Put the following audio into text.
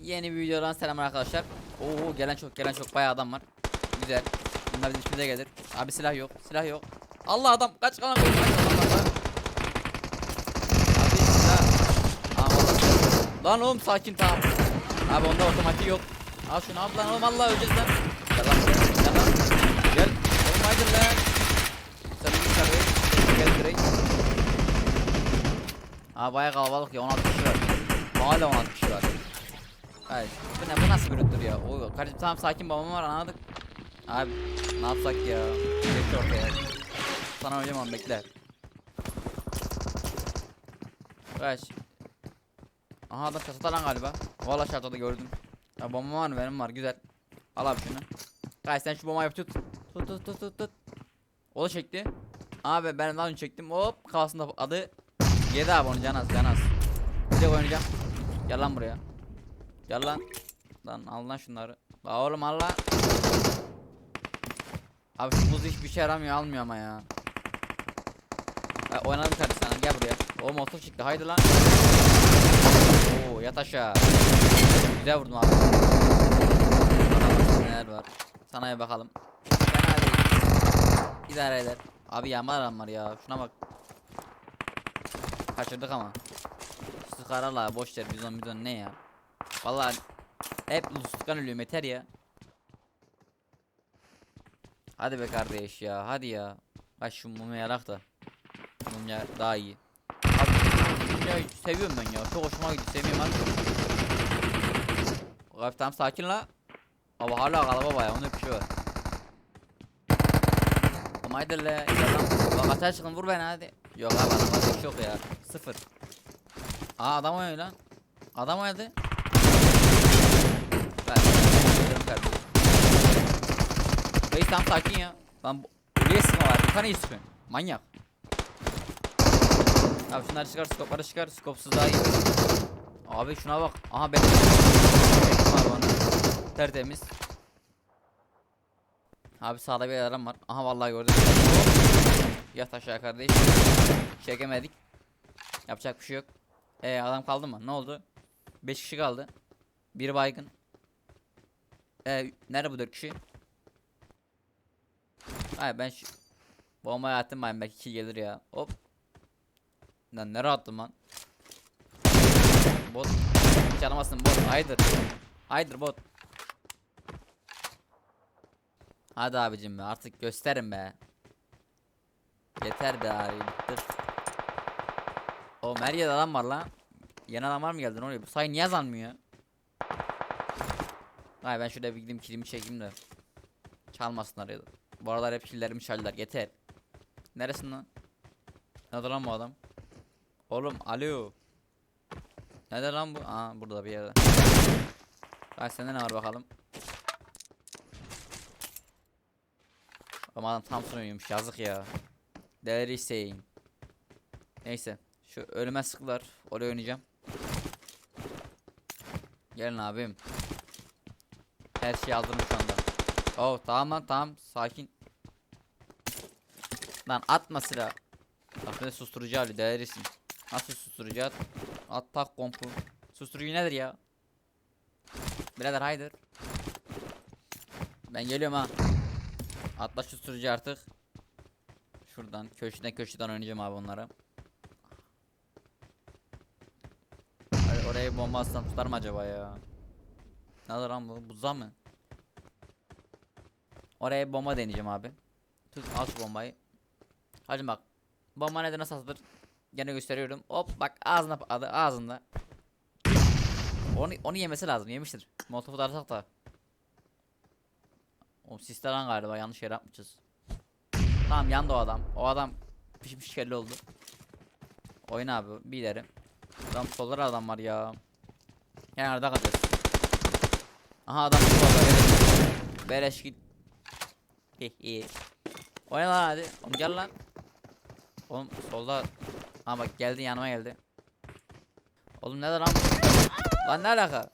Yeni bir videodan selam arkadaşlar. Oo gelen çok gelen çok bayağı adam var. Güzel. Bunlar bizim üstümüze gelir. Abi silah yok. Silah yok. Allah adam kaç kalan kaç kalan. Abi silah. Lan oğlum sakin tamam. Abi onda otomatik yok. Al şunu al lan oğlum Allah öleceğiz lan. Gel lan buraya. Gel lan. Gel. Oğlum haydi lan. Sen bir dışarı. Gel direkt. Aa bayağı kalabalık ya 16 kişi var. Hala 16 kişi var. Hayır. Bu ne bu nasıl bir rüttür ya? O kardeşim tamam sakin babam var anladık. Abi ne yapsak ya? Geç ortaya. Sana oynayamam bekle. Kaç. Aha adam çatıda lan galiba. Valla çatıda gördüm. Ya bomba var mı benim var güzel. Al abi şunu. Kaç sen şu bombayı tut. Tut tut tut tut tut. O da çekti. Abi ben daha önce çektim. Hop kafasında adı. Yedi abi onu canaz canaz. Bir de oynayacağım. Gel lan buraya. Gel lan. Lan al lan şunları. La oğlum al lan. Abi şu buz hiçbir şey yaramıyor almıyor ama ya. Ha, oynadım kardeş sana gel buraya. O motor çıktı haydi lan. Oo yat aşağı. Güzel vurdum abi. Bakalım Neler var. Sana bir bakalım. Fena. İdare eder. Abi yağma adam var ya. Şuna bak. Kaçırdık ama. Sıkarala boş ver bizon bizon ne ya. Vallahi hep luskan ölüyorum yeter ya. Hadi be kardeş ya hadi ya. Bak şu mumya yarak da. Mumya daha iyi. Abi mumyayı seviyorum ben ya. Çok hoşuma gidiyor. Seviyorum abi. Abi tamam sakin la. Ama hala kalaba baya onun bir şey var. Le. Gel lan. Bak ateş çıkın vur beni hadi. Yok abi adam ateş yok ya. Sıfır. Aa adam oynuyor lan. Adam oynadı. Ben kardeşim. Reis tam sakin ya. Lan bu buraya sıkma var. Yukarı iyi sıkıyorsun. Manyak. Abi şunları çıkar, skopları çıkar. Skopsuz daha iyi. Abi şuna bak. Aha benim. Benim var bana. Tertemiz. Abi sağda bir adam var. Aha vallahi gördüm. Yat aşağı kardeş. Çekemedik. Yapacak bir şey yok. Ee adam kaldı mı? Ne oldu? 5 kişi kaldı. Bir baygın. Ee nerede bu 4 kişi? Hayır ben şu bombayı attım ben belki kill gelir ya. Hop. Lan nereye attım lan? Bot. Çalamazsın bot. Haydır. Haydır bot. Hadi abicim be artık gösterin be. Yeter be abi bitti. O her yerde adam var lan. Yeni adam var mı geldi ne oluyor? Bu sayı niye azalmıyor? Hayır ben şuraya bir gideyim kilimi çekeyim de. Çalmasınlar ya da. Bu aralar hep killerimi çaldılar yeter. Neresin lan? Nerede lan bu adam? Oğlum alo. Nerede lan bu? Aa burada bir yerde. Hayır sende ne var bakalım. Ama adam tam sunuyormuş yazık ya. Değeri saying. Neyse. Şu ölüme sıkılar. Oraya oynayacağım. Gelin abim. Her şeyi aldım şu anda. Oh tamam lan tamam sakin. Lan atma silah. Bak ne susturucu hali değerisin. Nasıl susturucu at? At tak kompu. Susturucu nedir ya? Birader haydır. Ben geliyorum ha. Atla susturucu artık. Şuradan köşeden köşeden oynayacağım abi onlara. Oraya bomba atsam tutar mı acaba ya? Ne lan bu? Buzda mı? Oraya bomba deneyeceğim abi. Tut al şu bombayı. Hadi bak. Bomba neden nasıl atılır? Gene gösteriyorum. Hop bak ağzına adı ağzında. Onu onu yemesi lazım. Yemiştir. Molotof'u da arasak da. O lan galiba yanlış yere yapmışız. Tamam yandı o adam. O adam pişmiş kelle oldu. Oyna abi bir ileri. Adam sollara adam var ya. Kenarda kalacağız. Aha adam solda beleş. Beleş git. Oyna lan hadi. Oğlum gel lan. Oğlum solda. Ha bak geldi yanıma geldi. Oğlum ne lan? Lan ne alaka?